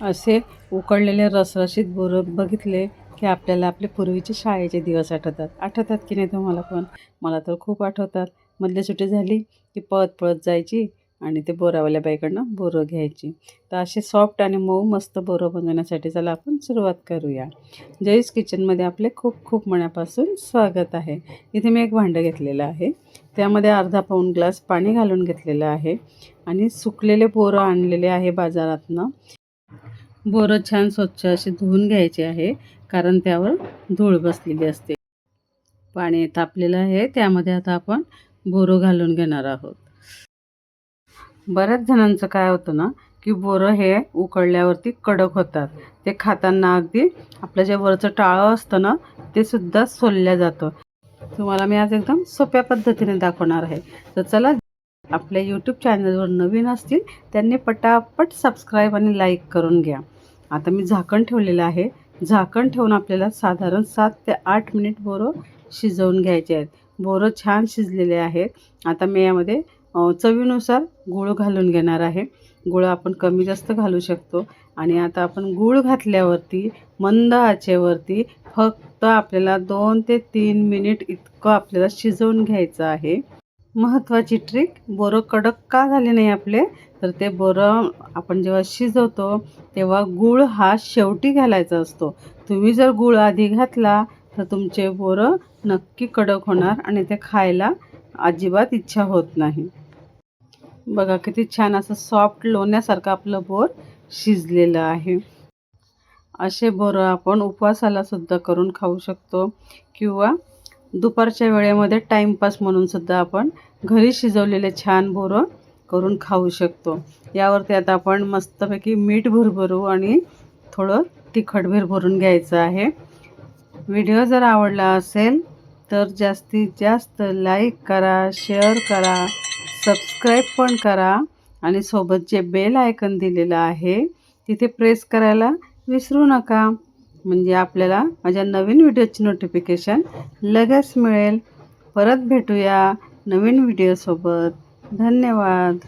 असे उकळलेले रसरशीत बोरं बघितले की आपल्याला आपले पूर्वीचे शाळेचे दिवस आठवतात. आठवतात की नाही तुम्हाला पण? मला तर खूप आठवतात. मधली सुट्टी झाली की पळत पळत जायची आणि ते बोरावाल्या बाईकडनं बोरं घ्यायची. तर असे सॉफ्ट आणि मऊ मस्त बोरं बनवण्यासाठी चला आपण सुरुवात करूया. जयस किचनमध्ये आपले खूप खूप मनापासून स्वागत आहे. इथे मी एक भांडं घेतलेलं आहे. त्यामध्ये अर्धा पाऊण ग्लास पाणी घालून घेतलेलं आहे. आणि सुकलेले बोरं आणलेले आहे बाजारातनं. बोरं छान स्वच्छ असे धुवून घ्यायचे आहे कारण त्यावर धूळ बसलेली असते. पाणी तापलेलं आहे त्यामध्ये आता आपण बोरं घालून घेणार आहोत. बऱ्याच जणांचं काय होतं ना की बोरं हे उकळल्यावरती कडक होतात. ते खाताना अगदी आपलं जे वरचं टाळं असतं ना ते सुद्धा सोलल्या जातं. तुम्हाला मी आज एकदम सोप्या पद्धतीने दाखवणार आहे. तर चला आपल्या यूट्यूब चॅनलवर नवीन असतील त्यांनी पटापट सबस्क्राईब आणि लाईक करून घ्या. आता मी झाकण ठेवलेलं आहे. झाकण ठेवून आपल्याला साधारण सात ते आठ मिनिट बोरं शिजवून घ्यायचे आहेत. बोरं छान शिजलेले आहेत. आता मी यामध्ये चवीनुसार गूळ घालून घेणार आहे. गूळ आपण कमी जास्त घालू शकतो. आणि आता आपण गूळ घातल्यावरती मंद आचेवरती फक्त आपल्याला दोन ते तीन मिनिट इतकं आपल्याला शिजवून घ्यायचं आहे. महत्त्वाची ट्रिक बोरं कडक का झाले नाही आपले? तर ते बोरं आपण जेव्हा शिजवतो तेव्हा गूळ हा शेवटी घालायचा असतो. तुम्ही जर गूळ आधी घातला तर तुमचे बोरं नक्की कडक होणार आणि ते खायला अजिबात इच्छा होत नाही. बघा किती छान असं सॉफ्ट लोण्यासारखं आपलं बोर शिजलेलं आहे. असे बोरं आपण उपवासाला सुद्धा करून खाऊ शकतो किंवा दुपारच्या वेळेमध्ये टाईमपास म्हणून सुद्धा आपण घरी शिजवलेले छान बोरं करून खाऊ शकतो. यावरती आता आपण मस्तपैकी मीठ भरभरू आणि थोडं तिखट भरभरून घ्यायचं आहे. व्हिडिओ जर आवडला असेल तर जास्तीत जास्त लाईक करा शेअर करा सबस्क्राईब पण करा आणि सोबत जे बेल आयकन दिलेलं आहे तिथे प्रेस करायला विसरू नका. म्हणजे आपल्याला माझ्या नवीन व्हिडिओची नोटिफिकेशन लगेच मिळेल. परत भेटूया. नवीन व्हिडिओसोबत धन्यवाद.